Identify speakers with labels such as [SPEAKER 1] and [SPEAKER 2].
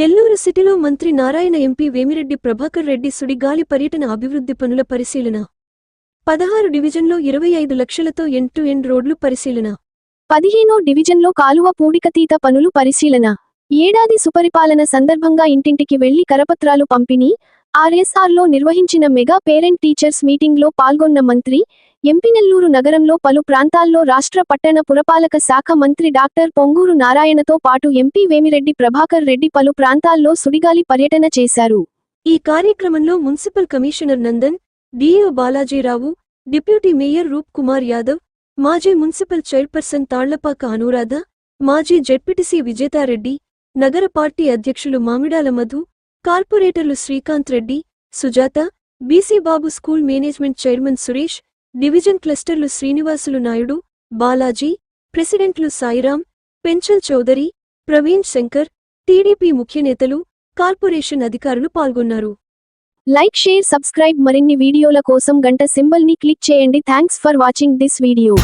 [SPEAKER 1] నెల్లూరు సిటీలో మంత్రి నారాయణ ఎంపీ వేమిరెడ్డి ప్రభాకర్ రెడ్డి సుడిగాలి పర్యటన అభివృద్ధి పనుల పరిశీలన. పదహారు డివిజన్లో ఇరవై ఐదు లక్షలతో ఎండ్ టు ఎండ్ రోడ్లు పరిశీలన.
[SPEAKER 2] పదిహేనో డివిజన్లో కాలువ పూడికతీత పనులు పరిశీలన. ఏడాది సుపరిపాలన సందర్భంగా ఇంటింటికి వెళ్ళి కరపత్రాలు పంపిణీ ఆర్ఎస్ఆర్లో నిర్వహించిన మెగా పేరెంట్ టీచర్స్ మీటింగ్లో పాల్గొన్న మంత్రి ఎంపినెల్లూరు నగరంలో పలు ప్రాంతాల్లో రాష్ట్ర పట్టణ పురపాలక శాఖ మంత్రి డాక్టర్ పొంగూరు నారాయణతో పాటు ఎంపీ వేమిరెడ్డి ప్రభాకర్ రెడ్డి పలు ప్రాంతాల్లో సుడిగాలి పర్యటన చేశారు.
[SPEAKER 1] ఈ కార్యక్రమంలో municipal commissioner Nandan DEO Balajirao deputy mayor Roop Kumar Yadav మాజీ మున్సిపల్ చైర్పర్సన్ తాళ్ళపాక అనురాధ మాజీ జెడ్పీటీసీ విజేతారెడ్డి నగర పార్టీ అధ్యక్షులు మామిడాల మధు కార్పొరేటర్లు Srikanth Reddy Sujatha BC Babu school management chairman Suresh division క్లస్టర్లు Srinivasulu Naidu Balaji ప్రెసిడెంట్లు సాయిరాం పెంచల్ చౌదరి ప్రవీణ్ శంకర్ టీడీపీ ముఖ్యనేతలు కార్పొరేషన్ అధికారులు పాల్గొన్నారు.
[SPEAKER 2] లైక్ షేర్ సబ్స్క్రైబ్ మరిన్ని వీడియోల కోసం గంట సింబల్ని క్లిక్ చేయండి. Thanks for watching this video.